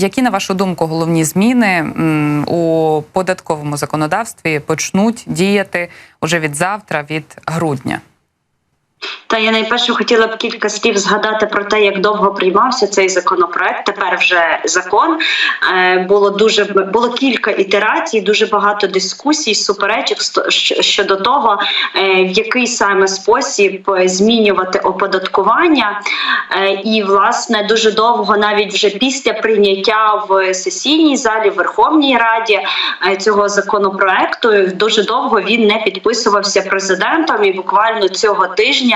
Які на вашу думку головні зміни у податковому законодавстві почнуть діяти уже від завтра, від грудня? Та я найперше хотіла б кілька слів згадати про те, як довго приймався цей законопроект. Тепер вже закон Е, було дуже було кілька ітерацій, дуже багато дискусій, суперечок щодо того, е, в який саме спосіб е, змінювати оподаткування. І власне дуже довго, навіть вже після прийняття в сесійній залі в Верховній Раді цього законопроекту, дуже довго він не підписувався президентом. І буквально цього тижня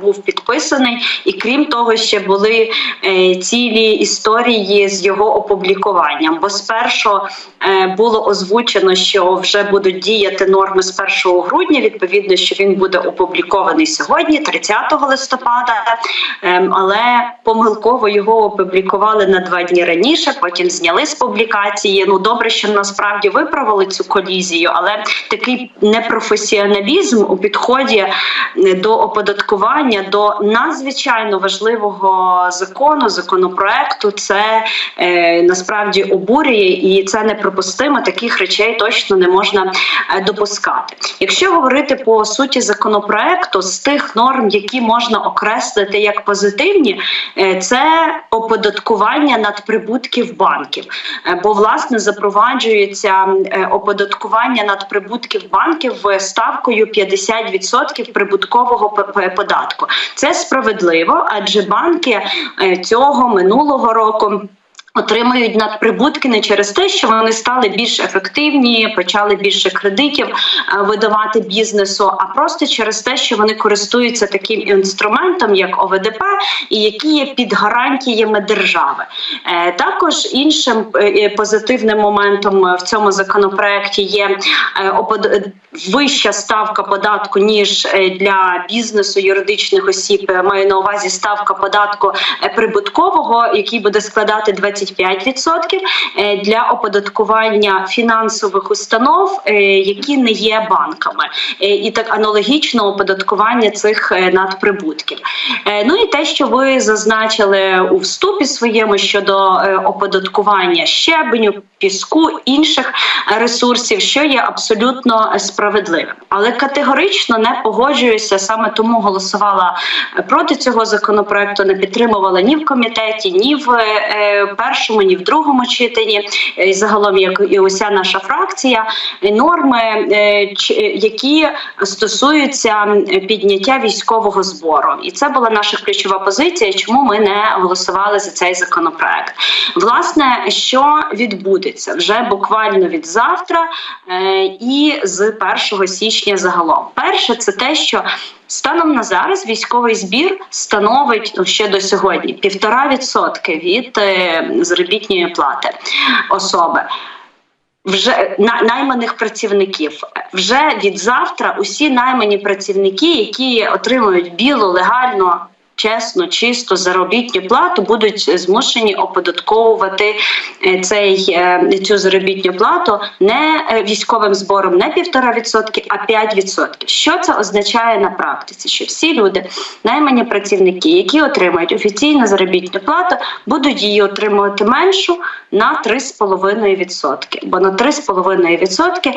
був підписаний. І крім того, ще були е, цілі історії з його опублікуванням. Бо спершу е, було озвучено, що вже будуть діяти норми з 1 грудня. Відповідно, що він буде опублікований сьогодні, 30 листопада. Ем, але помилково його опублікували на два дні раніше. Потім зняли з публікації. Ну добре, що насправді виправили цю колізію, але такий непрофесіоналізм у підході е, до оподаткування до надзвичайно важливого закону, законопроекту, це е, насправді обурює і це неприпустимо. Таких речей точно не можна е, допускати. Якщо говорити по суті законопроекту, з тих норм, які можна окреслити як позитивні, е, це оподаткування надприбутків банків. Е, Бо власне запроваджується оподаткування надприбутків банків ставкою 50% прибуткового податку. Це справедливо, адже банки е, цього минулого року. Отримують надприбутки не через те, що вони стали більш ефективні, почали більше кредитів е, видавати бізнесу, а просто через те, що вони користуються таким інструментом, як ОВДП, і які є під гарантіями держави. Е, Також іншим е, позитивним моментом в цьому законопроекті є вища ставка податку ніж для бізнесу юридичних осіб. Маю на увазі ставка податку прибуткового, який буде складати 25% е, для оподаткування фінансових установ, е, які не є банками, Е, і так аналогічно оподаткування цих надприбутків. Ну і те, що ви зазначили у вступі своєму щодо оподаткування щебеню, піску інших ресурсів, що є абсолютно справедливим, але категорично не погоджуюся. Саме тому голосувала проти цього законопроекту, не підтримувала ні в комітеті, ні в е, першому, ні в другому читанні. е, І загалом, як і уся наша фракція, норми, е, е, які стосуються підняття військового збору, і це була наша ключова позиція. Чому ми не голосували за цей законопроект? Власне, що відбудеться вже буквально від завтра і з 1 січня загалом. Перше, це те, що Станом на зараз військовий збір становить ну, ще до сьогодні півтора відсотки від е, заробітної плати особи. Вже на найманих працівників вже від завтра усі наймані працівники, які отримують білу легально. Чесно, чисто заробітну плату будуть змушені оподатковувати е, цей е, цю заробітну плату не е, військовим збором, не півтора відсотки, а 5 відсотків. Що це означає на практиці? Що всі люди, наймані працівники, які отримують офіційну заробітну плату, будуть її отримувати меншу на 3,5%. Бо на 3,5%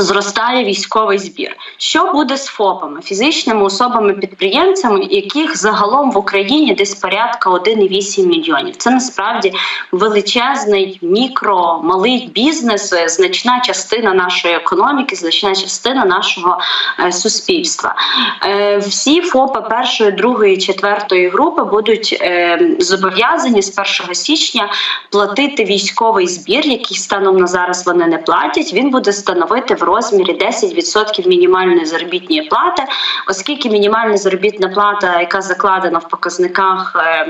Зростає військовий збір. Що буде з ФОПами, фізичними особами-підприємцями, яких загалом в Україні десь порядка 1,8 мільйонів. Це насправді величезний мікро, малий бізнес, е, значна частина нашої економіки, значна частина нашого е, суспільства. Е, всі ФОПи першої, другої, четвертої групи будуть зобов'язані з 1 січня платити військовий збір, який станом на зараз вони не платять. Він буде становити в розмірі 10% мінімальної заробітної плати, оскільки мінімальна заробітна плата, яка закладена в показниках е,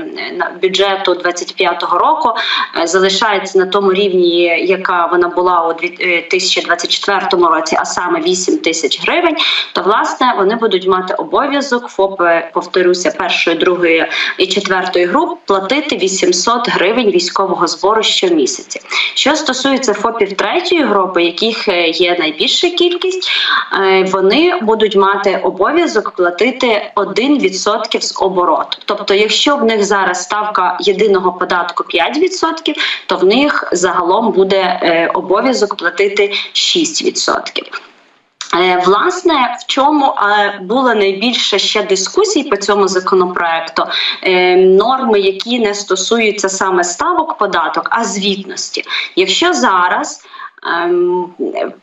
бюджету 2025 року, е, залишається на тому рівні, яка вона була у 2024 році, а саме 8 тисяч гривень. То власне вони будуть мати обов'язок ФОПи, повторюся, першої, другої і четвертої груп платити 800 гривень військового збору щомісяця. Що стосується ФОПів третьої групи, яких е, є найбільш найбільша кількість, е, вони будуть мати обов'язок платити 1% з обороту. Тобто, якщо в них зараз ставка єдиного податку 5%, то в них загалом буде е, обов'язок платити 6%. Е, Власне, в чому було найбільше ще дискусій по цьому законопроекту, норми, які не стосуються саме ставок податок, а звітності. Якщо зараз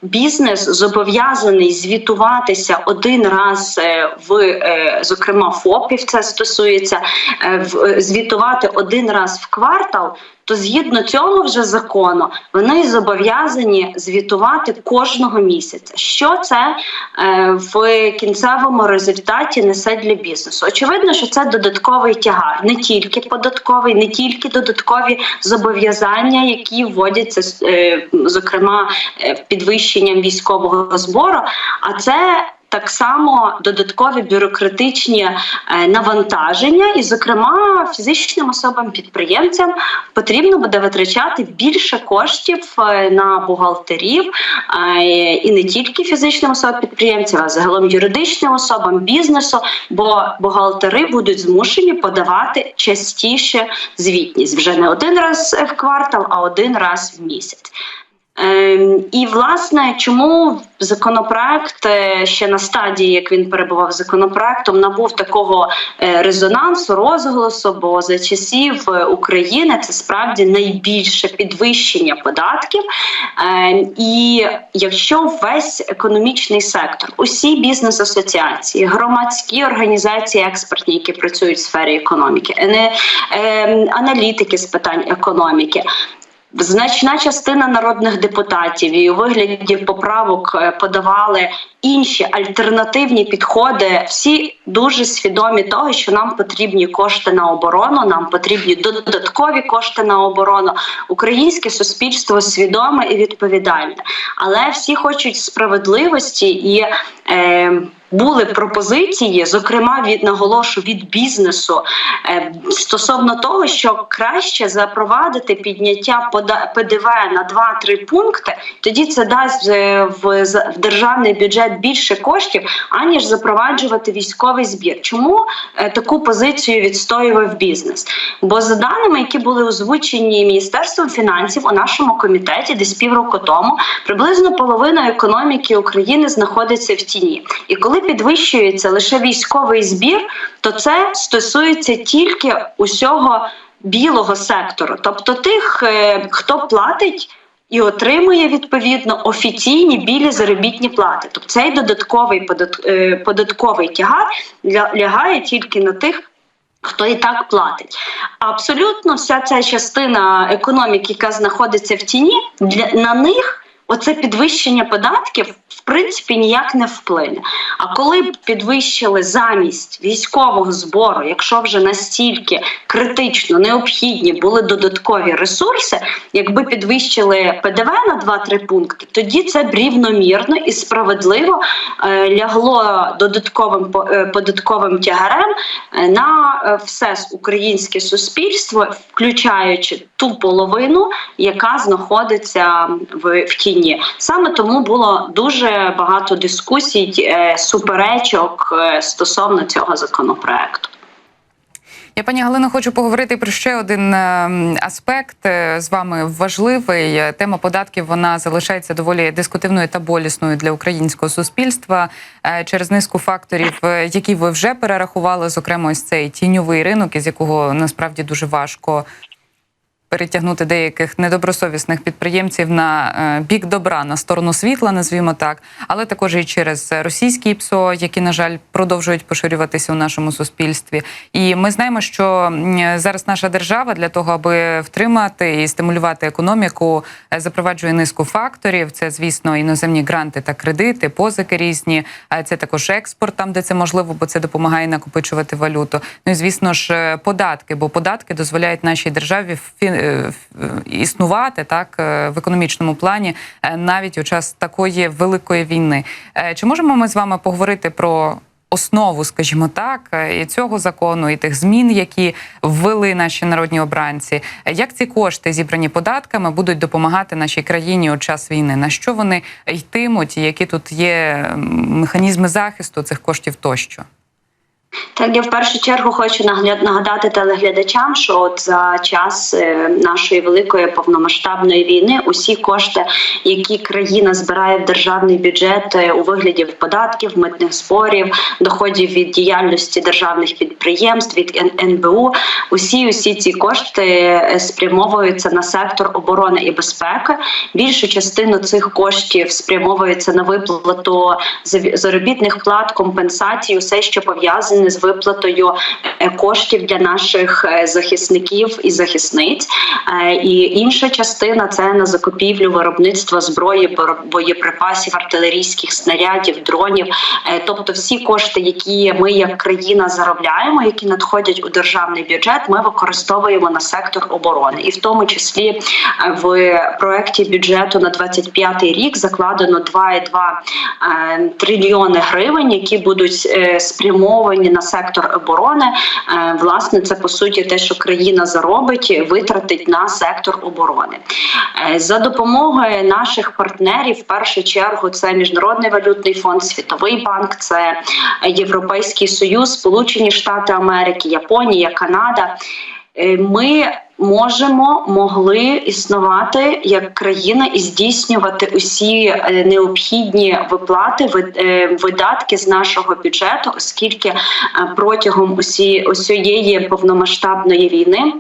бізнес зобов'язаний звітуватися один раз е, в е, зокрема ФОПів, це стосується е, звітувати один раз в квартал. То згідно цього вже закону вони зобов'язані звітувати кожного місяця. Що це е, в кінцевому результаті несе для бізнесу? Очевидно, що це додатковий тягар, не тільки податковий, не тільки додаткові зобов'язання, які вводяться е, зокрема е, підвищенням військового збору, а це так само додаткові бюрократичні е, навантаження, і, зокрема, фізичним особам підприємцям потрібно буде витрачати більше коштів е, на бухгалтерів е, і не тільки фізичним особам підприємцям, а загалом юридичним особам бізнесу, бо бухгалтери будуть змушені подавати частіше звітність. Вже не один раз в квартал, а один раз в місяць. Ем, І власне, чому законопроект е, ще на стадії, як він перебував законопроектом, набув такого е, резонансу, розголосу, бо за часів е, України це справді найбільше підвищення податків. Ем, І якщо весь економічний сектор, усі бізнес-асоціації, громадські організації експертні, які працюють в сфері економіки, ем, аналітики з питань економіки. Значна частина народних депутатів і у вигляді поправок е, подавали інші альтернативні підходи. Всі дуже свідомі того, що нам потрібні кошти на оборону, нам потрібні додаткові кошти на оборону. Українське суспільство свідоме і відповідальне, але всі хочуть справедливості і. Е, були пропозиції, зокрема від наголошу від бізнесу е, стосовно того, що краще запровадити підняття ПДВ на 2-3 пункти, тоді це дасть е, в, державний бюджет більше коштів, аніж запроваджувати військовий збір. Чому е, таку позицію відстоював бізнес? Бо за даними, які були озвучені Міністерством фінансів у нашому комітеті, десь півроку тому, приблизно половина економіки України знаходиться в тіні. І коли підвищується лише військовий збір, то це стосується тільки усього білого сектору, тобто тих, е, хто платить. І отримує відповідно офіційні білі заробітні плати. Тобто цей додатковий е, податковий тягар ля- лягає тільки на тих, хто і так платить. Абсолютно вся ця частина економіки, яка знаходиться в тіні, для на них оце підвищення податків в принципі ніяк не вплине. А коли б підвищили замість військового збору, якщо вже настільки критично необхідні були додаткові ресурси, якби підвищили ПДВ на 2-3 пункти, тоді це б рівномірно і справедливо е, лягло додатковим е, податковим тягарем е, на все українське суспільство, включаючи ту половину, яка знаходиться в, в тіні. Саме тому було дуже багато дискусій, е, суперечок е, стосовно цього законопроекту. Я пані Галино хочу поговорити про ще один е, аспект з вами важливий. Тема податків вона залишається доволі дискутивною та болісною для українського суспільства через низку факторів, які ви вже перерахували, зокрема ось цей тіньовий ринок, із якого насправді дуже важко перетягнути деяких недобросовісних підприємців на е, бік добра, на сторону світла, назвімо так, але також і через російські ПСО, які, на жаль, продовжують поширюватися у нашому суспільстві. І ми знаємо, що зараз наша держава для того, аби втримати і стимулювати економіку, е, запроваджує низку факторів. Це, звісно, іноземні гранти та кредити, позики різні. А Це також експорт, там де це можливо, бо це допомагає накопичувати валюту. Ну і звісно ж, е, податки, бо податки дозволяють нашій державі фі- е, ф- існувати так е, в економічному плані е, навіть у час такої великої війни. Е, Чи можемо ми з вами поговорити про основу, скажімо так, і цього закону, і тих змін, які ввели наші народні обранці. Як ці кошти, зібрані податками, будуть допомагати нашій країні у час війни? На що вони йтимуть, які тут є механізми захисту цих коштів тощо? Так, я в першу чергу хочу нагадати телеглядачам, що от за час е, нашої великої повномасштабної війни усі кошти, які країна збирає в державний бюджет е, у вигляді податків, митних зборів, доходів від діяльності державних підприємств від НБУ, усі усі ці кошти е, спрямовуються на сектор оборони і безпеки. Більшу частину цих коштів спрямовується на виплату заробітних плат, компенсацій, усе, що пов'язане з виплатою е, коштів для наших е, захисників і захисниць. Е, і інша частина це на закупівлю виробництва зброї, боєприпасів, артилерійських снарядів, дронів. Тобто, всі кошти, які ми як країна заробляємо, які надходять у державний бюджет, ми використовуємо на сектор оборони, і в тому числі в проекті бюджету на 25 рік закладено 2,2 трильйони гривень, які будуть спрямовані на сектор оборони. Е, власне, це по суті те, що країна заробить, витратить на сектор оборони е, за допомогою наших партнерів. В першу чергу це міжнародний валютний фонд, світовий банк, це Європейський Союз, Сполучені Штати Америки, Японія, Канада. Е, ми можемо могли існувати як країна і здійснювати усі е, необхідні виплати е, видатки з нашого бюджету, оскільки протягом усі усієї повномасштабної війни.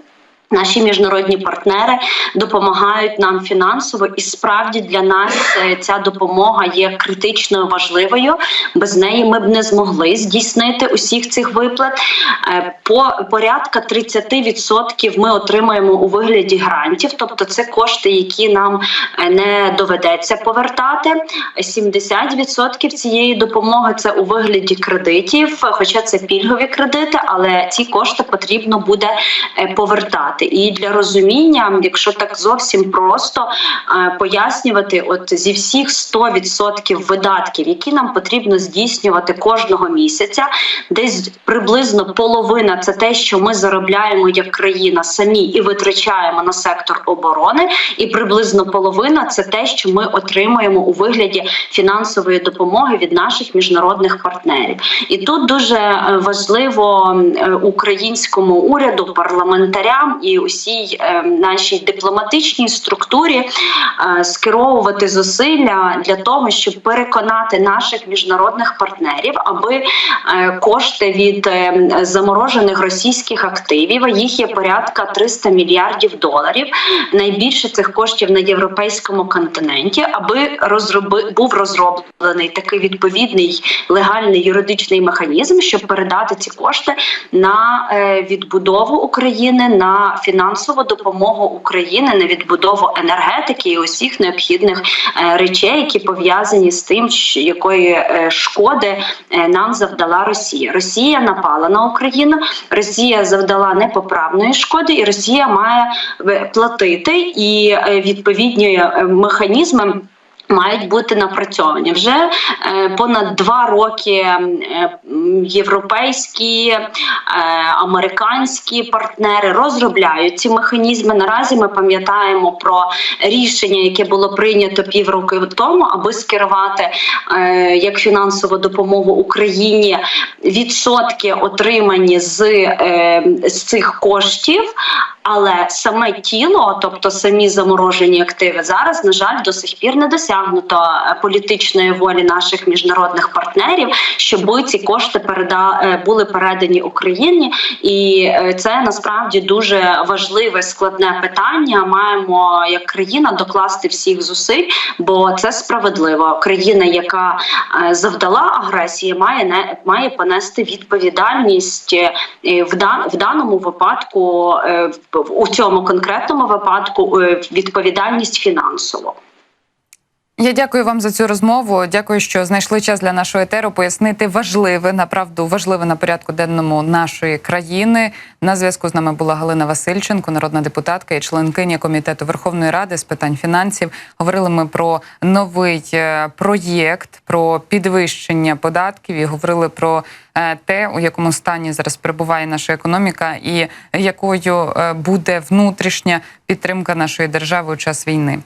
Наші міжнародні партнери допомагають нам фінансово, і справді для нас е, ця допомога є критичною важливою. Без неї ми б не змогли здійснити усіх цих виплат. Е, по порядка 30% ми отримаємо у вигляді грантів, тобто це кошти, які нам е, не доведеться повертати. 70% цієї допомоги це у вигляді кредитів, хоча це пільгові кредити, але ці кошти потрібно буде повертати працювати. І для розуміння, якщо так зовсім просто е, пояснювати, от зі всіх 100% видатків, які нам потрібно здійснювати кожного місяця, десь приблизно половина це те, що ми заробляємо як країна самі і витрачаємо на сектор оборони, і приблизно половина це те, що ми отримуємо у вигляді фінансової допомоги від наших міжнародних партнерів. І тут дуже е, важливо е, українському уряду, парламентарям і усій е, нашій дипломатичній структурі е, скеровувати зусилля для того, щоб переконати наших міжнародних партнерів, аби е, кошти від заморожених російських активів їх є порядка 300 мільярдів доларів. Найбільше цих коштів на європейському континенті, аби розроби був розроблений такий відповідний легальний юридичний механізм, щоб передати ці кошти на відбудову України на фінансову допомогу України на відбудову енергетики і усіх необхідних е, речей, які пов'язані з тим, якої е, шкоди е, нам завдала Росія. Росія напала на Україну, Росія завдала непоправної шкоди, і Росія має платити і відповідні механізми. Мають бути напрацьовані вже е, понад два роки. Е, європейські е, американські партнери розробляють ці механізми. Наразі ми пам'ятаємо про рішення, яке було прийнято півроку тому, аби скерувати як фінансову допомогу Україні відсотки отримані з, з цих коштів. Але саме тіло, тобто самі заморожені активи, зараз на жаль до сих пір не досягнуто е, політичної волі наших міжнародних партнерів, щоб ці кошти переда е, були передані Україні, і е, це насправді дуже важливе складне питання. Маємо як країна докласти всіх зусиль, бо це справедливо. Країна, яка завдала агресії, має не має понести відповідальність в дан в даному випадку у цьому конкретному випадку е, відповідальність фінансово. Я дякую вам за цю розмову. Дякую, що знайшли час для нашого етеру пояснити важливе, направду важливе на порядку денному нашої країни. На зв'язку з нами була Галина Васильченко, народна депутатка і членкиня комітету Верховної Ради з питань фінансів. Говорили ми про новий е, проєкт, про підвищення податків і говорили про е, те, у якому стані зараз перебуває наша економіка, і якою е, буде внутрішня підтримка нашої держави у час війни.